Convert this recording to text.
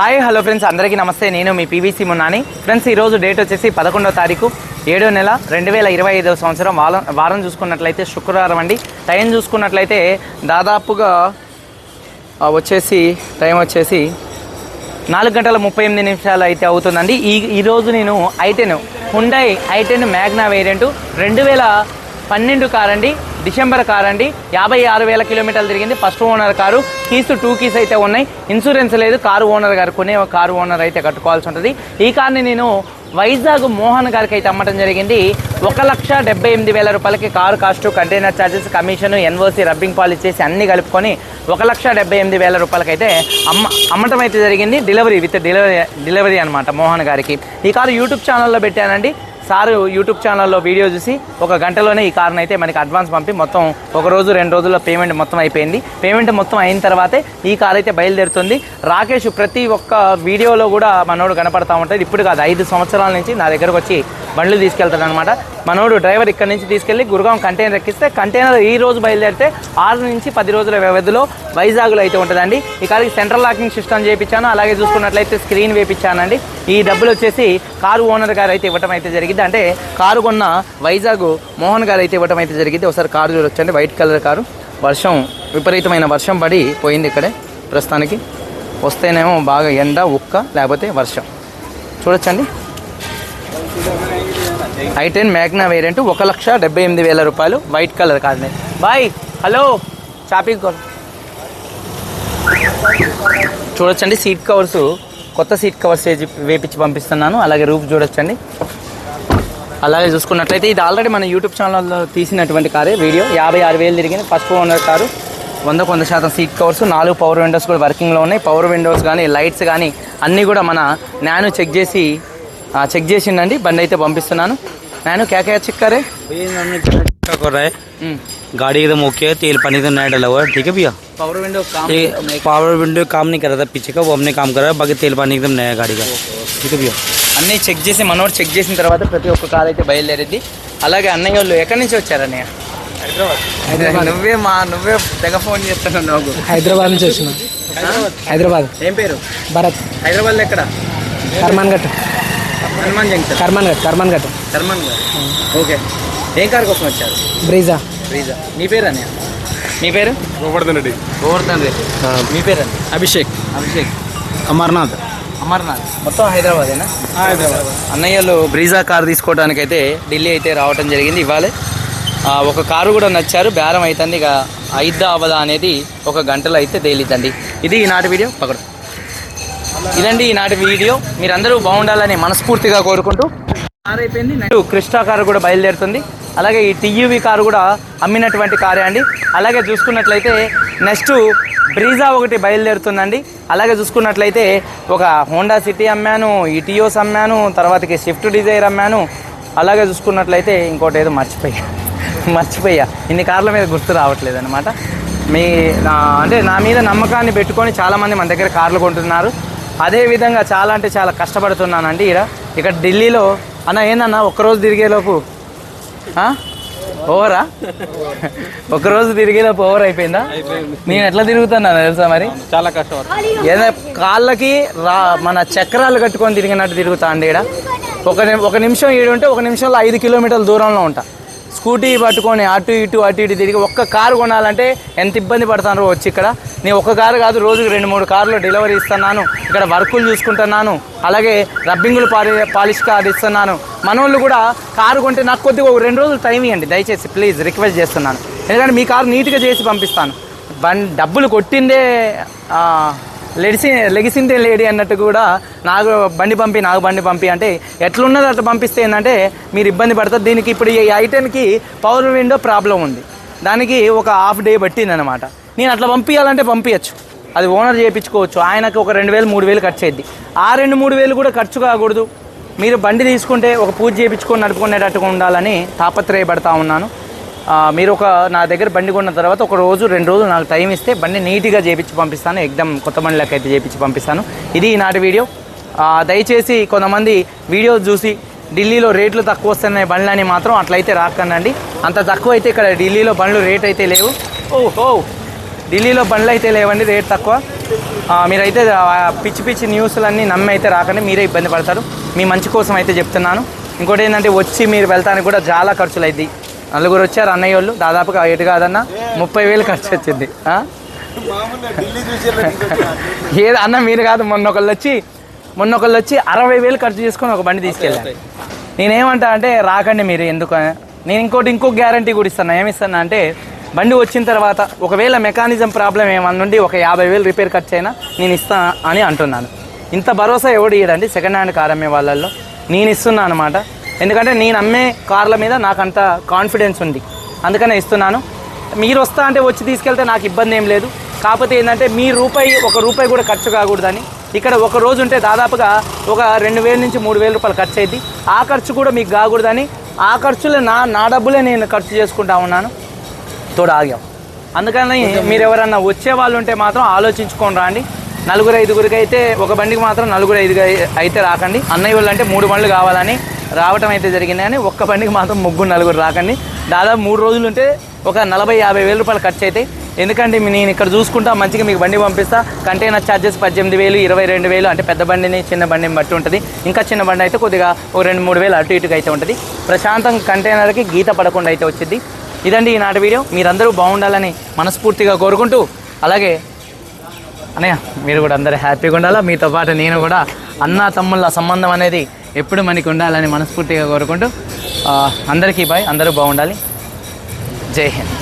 Hi hello friends అందరికీ నమస్తే. నేను మీ పీవీసీ మున్నాని. ఫ్రెండ్స్ ఈరోజు డేట్ వచ్చేసి పదకొండవ తారీఖు ఏడో నెల రెండు వేల ఇరవై ఐదవ సంవత్సరం వారం వారం చూసుకున్నట్లయితే శుక్రవారం అండి. టైం చూసుకున్నట్లయితే దాదాపుగా వచ్చేసి టైం వచ్చేసి నాలుగు గంటల ముప్పై ఎనిమిది నిమిషాలు అయితే అవుతుందండి. ఈ ఈరోజు నేను i ten Hyundai i ten Magna variant రెండు వేల పన్నెండు కార్ అండి. డిసెంబర్ కార్ అండి. యాభై ఆరు వేల కిలోమీటర్లు తిరిగింది. First owner car. Keys two keys అయితే ఉన్నాయి. ఇన్సూరెన్స్ లేదు. కారు ఓనర్ గారు కొనే కారు ఓనర్ అయితే కట్టుకోవాల్సి ఉంటుంది. ఈ కార్ని నేను వైజాగ్ మోహన్ గారికి అయితే అమ్మటం జరిగింది. ఒక లక్ష డెబ్బై ఎనిమిది వేల రూపాయలకి car cost container charges commission NOC rubbing polish చేసి అన్ని కలుపుకొని ఒక లక్ష డెబ్బై ఎనిమిది వేల రూపాయలకి అయితే అమ్మ అమ్మటం అయితే జరిగింది. డెలివరీ విత్ డెలివరీ డెలివరీ అనమాట మోహన్ గారికి. ఈ కారు యూట్యూబ్ ఛానల్లో పెట్టానండి. సారు యూట్యూబ్ ఛానల్లో వీడియో చూసి ఒక గంటలోనే ఈ కార్ని అయితే మనకి అడ్వాన్స్ పంపి మొత్తం ఒక రోజు రెండు రోజుల్లో పేమెంట్ మొత్తం అయిపోయింది. పేమెంట్ మొత్తం అయిన తర్వాతే ఈ కార్ అయితే బయలుదేరుతుంది. రాకేష్ ప్రతి ఒక్క వీడియోలో కూడా మనోడు కనపడతా ఉంటుంది. ఇప్పుడు కాదు ఐదు సంవత్సరాల నుంచి నా దగ్గరకు వచ్చి బండ్లు తీసుకెళ్తాడు అనమాట మనోడు డ్రైవర్ ఇక్కడ నుంచి తీసుకెళ్ళి గురుగాం కంటైనర్ ఎక్కిస్తే కంటైనర్ ఈ రోజు బయలుదేరితే ఆరు నుంచి పది రోజుల వ్యవధిలో వైజాగ్లో అయితే ఉంటుందండి. ఈ కార్కి సెంట్రల్ లాకింగ్ సిస్టమ్ చేయించాను అలాగే చూసుకున్నట్లయితే స్క్రీన్ వేయించానండి. ఈ డబ్బులు వచ్చేసి కారు ఓనర్ గారు అయితే ఇవ్వటం అయితే జరిగింది. అంటే కారు కొన్న వైజాగ్ మోహన్ గారు అయితే ఇవ్వటం అయితే జరిగింది. ఒకసారి కారు చూడొచ్చండి. White colour car. వర్షం విపరీతమైన వర్షం పడి పోయింది ఇక్కడే ప్రస్తుతానికి. వస్తేనేమో బాగా ఎండ ఉక్క లేకపోతే వర్షం. చూడొచ్చండి. ఐ టెన్ మ్యాగ్నా వేరియంట్ ఒక లక్ష డెబ్బై ఎనిమిది వేల రూపాయలు. వైట్ కలర్ కాదు బాయ్ హలో షాపింగ్ కాల్ చూడొచ్చండి సీట్ కవర్స్ కొత్త సీట్ కవర్స్ వేసి వేపించి పంపిస్తున్నాను. అలాగే రూఫ్ చూడొచ్చండి. అలాగే చూసుకున్నట్లయితే ఇది ఆల్రెడీ మన యూట్యూబ్ ఛానల్లో తీసినటువంటి కారే. వీడియో యాభై ఆరు వేలు తిరిగింది. First owner car. వంద వంద శాతం సీట్ కవర్స్ నాలుగు పవర్ విండోస్ కూడా వర్కింగ్లో ఉన్నాయి. పవర్ విండోస్ కానీ లైట్స్ కానీ అన్నీ కూడా మన నాను చెక్ చేసి చెక్ చేసిండండి బండి అయితే పంపిస్తున్నాను నేను క్యాకే చెక్ కరే भैया हमने क्या कर रहा है गाड़ी एकदम ओके है तेल पानी तो नया डला हुआ है ठीक है भैया పవర్ విండో ये पावर विंडो काम नहीं कर रहा था पीछे का वो हमने काम कर रहा है बाकी तेल पानी एकदम नया है गाड़ी का ठीक है भैया అన్నీ చెక్ చేసి మనోడు చెక్ చేసిన తర్వాత ప్రతి ఒక్క కార్ అయితే బయలుదేరింది అలాగే అన్నయ్య వాళ్ళు ఎక్కడి నుంచి వచ్చారు అన్నయ్య హైదరాబాద్ నువ్వే మా నువ్వే తెగ ఫోన్ చేస్తున్నావు నాకు హైదరాబాద్ నుంచి వచ్చిన హైదరాబాద్ ఏం పేరు భరత్ హైదరాబాద్లో ఎక్కడ కర్మాన్ ఘట్ హనుమాన్ జంక్షన్. కర్మన్ ఘట్ కర్మన్ ఘట్. కర్మన్ ఘట్. ఓకే. ఏ కార్ కోసం వచ్చారు? బ్రీజా. బ్రీజా. నీ పేరు అని మీ పేరు? గోవర్ధన్ రెడ్డి. గోవర్ధన్ రెడ్డి. మీ పేరు అండి అభిషేక్. అభిషేక్. అమర్నాథ్. అమర్నాథ్. మొత్తం హైదరాబాదేనా? హైదరాబాద్. అన్నయ్యలు బ్రీజా కార్ తీసుకోవడానికి అయితే ఢిల్లీ అయితే రావడం జరిగింది ఇవాళే. ఒక కారు కూడా నచ్చారు. బేరం అవుతుంది ఇక అయిద్దా అవదా అనేది ఒక గంటలో అయితే తేలిద్దండి ఇది ఈనాటి వీడియో. పకడు ఇదండి ఈనాటి వీడియో. మీరందరూ బాగుండాలని మనస్ఫూర్తిగా కోరుకుంటూ కార్ అయిపోయింది నెక్స్ట్ క్రిస్టా కారు కూడా బయలుదేరుతుంది. అలాగే ఈ టీయూవీ కారు కూడా అమ్మినటువంటి కారే అండి. అలాగే చూసుకున్నట్లయితే నెక్స్ట్ బ్రీజా ఒకటి బయలుదేరుతుందండి. అలాగే చూసుకున్నట్లయితే ఒక హోండా సిటీ అమ్మాను ఈటీఓస్ అమ్మాను తర్వాతకి స్విఫ్ట్ డిజైర్ అమ్మాను. అలాగే చూసుకున్నట్లయితే ఇంకోటి ఏదో మర్చిపోయా. మర్చిపోయా. ఇన్ని కార్ల మీద గుర్తు రావట్లేదు అనమాట మీ నా అంటే నా మీద నమ్మకాన్ని పెట్టుకొని చాలామంది మన దగ్గర కార్లు కొంటున్నారు. అదే విధంగా చాలా అంటే చాలా కష్టపడుతున్నానండి ఇక్కడ ఇక్కడ ఢిల్లీలో అన్న ఏందన్న ఒక్కరోజు తిరిగేలోపు? ఓవరా ఒక్కరోజు తిరిగేలోపు ఓవర్ అయిపోయిందా? నేను ఎట్లా తిరుగుతున్నా తెలుసా మరి? చాలా కష్టపడు. ఏదో కాళ్ళకి రా మన చక్రాలు కట్టుకొని తిరిగినట్టు తిరుగుతా అండి ఇక్కడ ఒక ని- ఒక నిమిషం ఈడు ఉంటే ఒక నిమిషంలో ఐదు కిలోమీటర్ల దూరంలో ఉంటా. స్కూటీ పట్టుకొని అటు ఇటు అటు ఇటు తిరిగి ఒక్క కారు కొనాలంటే ఎంత ఇబ్బంది పడతాను వచ్చి ఇక్కడ. నేను ఒక్క కారు కాదు రోజుకి రెండు మూడు కార్లు డెలివరీ ఇస్తున్నాను. ఇక్కడ వర్కులు చూసుకుంటున్నాను. అలాగే రబ్బింగులు పాలి పాలిష్ కార్ ఇస్తున్నాను. మనోళ్ళు కూడా కారు కొంటే నాకు కొద్దిగా ఒక రెండు రోజులు టైం ఇవ్వండి. దయచేసి ప్లీజ్ రిక్వెస్ట్ చేస్తున్నాను. ఎందుకంటే మీ కారు నీట్గా చేసి పంపిస్తాను. బం డబ్బులు కొట్టిందే లెడిసి లెగిసిందే లేడీ అన్నట్టు కూడా నాకు బండి పంపి నాకు బండి పంపి అంటే ఎట్లున్నది అట్లా పంపిస్తే ఏంటంటే మీరు ఇబ్బంది పడతారు. దీనికి ఇప్పుడు ఈ ఐటెన్కి పవర్ విండో ప్రాబ్లం ఉంది. దానికి ఒక హాఫ్ డే పట్టింది అనమాట నేను అట్లా పంపించాలంటే పంపించచ్చు అది ఓనర్ చేయించుకోవచ్చు. ఆయనకు ఒక రెండు వేలు మూడు వేలు ఖర్చు అయింది ఆ రెండు మూడు వేలు కూడా ఖర్చు కాకూడదు. మీరు బండి తీసుకుంటే ఒక పూజ చేయించుకొని నడుపుకునేటట్టుగా ఉండాలని తాపత్రయపడతా ఉన్నాను. మీరు ఒక నా దగ్గర బండి కొన్న తర్వాత ఒక రోజు రెండు రోజులు నాకు టైం ఇస్తే బండి నీట్గా చేపించి పంపిస్తాను. ఎగ్దమ్ కొత్త బండిలోకి అయితే చేపించి పంపిస్తాను. ఇది ఈనాటి వీడియో. దయచేసి కొంతమంది వీడియోస్ చూసి ఢిల్లీలో రేట్లు తక్కువ వస్తున్నాయి బండ్లని మాత్రం అట్లయితే రాకనండి అంత తక్కువ అయితే ఇక్కడ ఢిల్లీలో బండ్లు రేట్ అయితే లేవు. ఓహో! ఢిల్లీలో బండ్లు అయితే లేవండి రేట్ తక్కువ. మీరైతే పిచ్చి పిచ్చి న్యూస్లన్నీ నమ్మి అయితే రాకండి మీరే ఇబ్బంది పడతారు. మీ మంచి కోసం అయితే చెప్తున్నాను. ఇంకోటి ఏంటంటే వచ్చి మీరు వెళ్తానికి కూడా చాలా ఖర్చులు అవుతాయి నలుగురు వచ్చారు అన్నయ్య వాళ్ళు. దాదాపుగా ఎటు కాదన్నా ముప్పై వేలు ఖర్చు వచ్చింది. ఏది అన్న మీరు కాదు మొన్న ఒకళ్ళు వచ్చి మొన్న ఒకళ్ళు వచ్చి అరవై వేలు ఖర్చు చేసుకొని ఒక బండి తీసుకెళ్ళాను నేనేమంటా అంటే రాకండి మీరు ఎందుకు నేను ఇంకోటి ఇంకో గ్యారంటీ కూడా ఇస్తాను. ఏమిస్తాను అంటే బండి వచ్చిన తర్వాత ఒకవేళ మెకానిజం ప్రాబ్లం ఏమన్నా ఉండి ఒక యాభై వేలు రిపేర్ ఖర్చు అయినా నేను ఇస్తాను అని అంటున్నాను. ఇంత భరోసా ఎవడు ఇయ్యడండి? సెకండ్ హ్యాండ్ కార్ అమ్మే వాళ్ళల్లో. నేను ఇస్తున్నాను అనమాట ఎందుకంటే నేను అమ్మే కార్ల మీద నాకు అంత కాన్ఫిడెన్స్ ఉంది. అందుకనే ఇస్తున్నాను. మీరు వస్తా అంటే వచ్చి తీసుకెళ్తే నాకు ఇబ్బంది ఏం లేదు. కాకపోతే ఏంటంటే మీ రూపాయి ఒక రూపాయి కూడా ఖర్చు కాకూడదని. ఇక్కడ ఒక రోజు ఉంటే దాదాపుగా ఒక రెండు వేల నుంచి మూడు వేల రూపాయలు ఖర్చు అయింది ఆ ఖర్చు కూడా మీకు కాకూడదని. ఆ ఖర్చులే నా నా డబ్బులే నేను ఖర్చు చేసుకుంటా ఉన్నాను. తోడు ఆగాం. అందుకని మీరు ఎవరన్నా వచ్చే వాళ్ళు ఉంటే మాత్రం ఆలోచించుకొని రాండి. నలుగురు ఐదుగురికి అయితే ఒక బండికి మాత్రం నలుగురు ఐదుగురు అయితే రాకండి. అన్నయ్య వాళ్ళు అంటే మూడు బండ్లు కావాలని రావటం అయితే జరిగింది కానీ ఒక్క బండికి మాత్రం ముగ్గురు నలుగురు రాకండి. దాదాపు మూడు రోజులు ఉంటే ఒక నలభై యాభై వేల రూపాయలు ఖర్చు అవుతాయి ఎందుకంటే నేను ఇక్కడ చూసుకుంటా మంచిగా మీకు బండి పంపిస్తా. కంటైనర్ ఛార్జెస్ పద్దెనిమిది వేలు ఇరవై రెండు వేలు అంటే పెద్ద బండిని చిన్న బండిని బట్టి ఉంటుంది. ఇంకా చిన్న బండి అయితే కొద్దిగా ఒక రెండు మూడు వేలు అటు ఇటుగా అయితే ఉంటుంది. ప్రశాంతం కంటైనర్కి గీత పడకుండా అయితే వచ్చింది. ఇదండి ఈనాటి వీడియో. మీరందరూ బాగుండాలని మనస్ఫూర్తిగా కోరుకుంటూ అలాగే అన్నయ్య మీరు కూడా అందరూ హ్యాపీగా ఉండాలా? మీతో పాటు నేను కూడా అన్న తమ్ముళ్ళ సంబంధం అనేది ఎప్పుడు మనకి ఉండాలని మనస్ఫూర్తిగా కోరుకుంటూ అందరికీ బాయ్ అందరూ బాగుండాలి. జై హింద్.